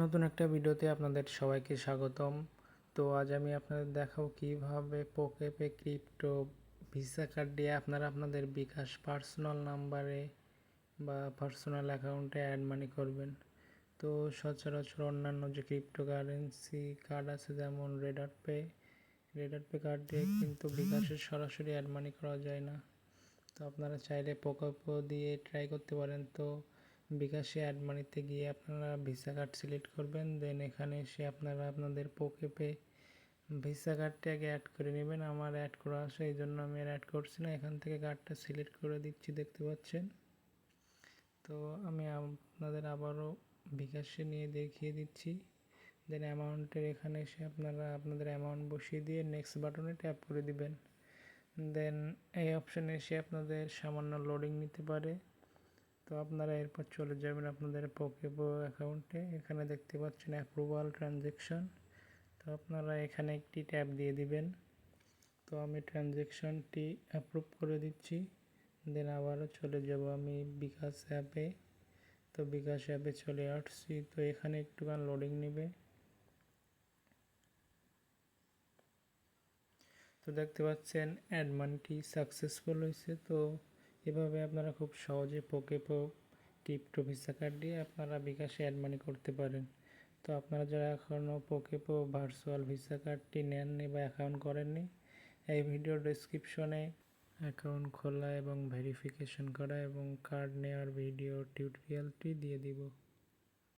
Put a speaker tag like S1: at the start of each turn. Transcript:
S1: নতুন একটা ভিডিওতে আপনাদের সবাইকে স্বাগতম। তো আজ আমি আপনাদের দেখাবো কীভাবে পোকেপে ক্রিপ্টো ভিসা কার্ড দিয়ে আপনারা আপনাদের বিকাশ পার্সোনাল নাম্বারে বা পার্সোনাল অ্যাকাউন্টে অ্যাড মানি করবেন। তো সচরাচর অন্যান্য যে ক্রিপ্টো কারেন্সি কার্ড আছে যেমন রেডার পে রেডার পে কার্ড দিয়ে কিন্তু বিকাশের সরাসরি অ্যাড মানি করা যায় না। তো আপনারা চাইলে পোকোপো দিয়ে ট্রাই করতে পারেন। তো বিকাশে অ্যাড মানিতে গিয়ে আপনারা ভিসা কার্ড সিলেক্ট করবেন দেন এখানে এসে আপনারা আপনাদের পোকেপে ভিসা কার্ডটি আগে অ্যাড করে নেবেন। আমার অ্যাড করা আছে, এই জন্য আমি আর অ্যাড করছি না। এখান থেকে কার্ডটা সিলেক্ট করে দিচ্ছি, দেখতে পাচ্ছেন? তো আমি আপনাদের আবারও বিকাশে নিয়ে দেখিয়ে দিচ্ছি। দেন অ্যামাউন্টের এখানে এসে আপনারা আপনাদের অ্যামাউন্ট বসিয়ে দিয়ে নেক্সট বাটনে ট্যাপ করে দিবেন। দেন এই অপশানে এসে আপনাদের সামান্য লোডিং নিতে পারে। তো আপনারা এরপর চলে যাবেন আপনাদের পোকেবো অ্যাকাউন্টে এখানে দেখতে পাচ্ছেন অ্যাপ্রুভাল ট্রানজেকশন তো আপনারা এখানে একটি ট্যাব দিয়ে দিবেন। তো আমি ট্রানজেকশনটি অ্যাপ্রুভ করে দিচ্ছি। দেন আবারও চলে যাব আমি বিকাশ অ্যাপে তো বিকাশ অ্যাপে চলে আসছি। তো এখানে একটুখান লোডিং নেবে। তো দেখতে পাচ্ছেন অ্যাড মানিটি সাকসেসফুল হয়েছে। তো এভাবে আপনারা খুব সহজে পোকে পো ক্রিপ্টো ভিসা কার্ড দিয়ে আপনারা বিকাশে অ্যাড মানি করতে পারেন। তো আপনারা যারা এখনও পোকে পো ভার্চুয়াল ভিসা কার্ডটি নেননি বা অ্যাকাউন্ট করেননি, এই ভিডিও ডিসক্রিপশনে অ্যাকাউন্ট খোলা এবং ভেরিফিকেশন করা এবং কার্ড নেওয়ার ভিডিও টিউটোরিয়ালটি দিয়ে দিব।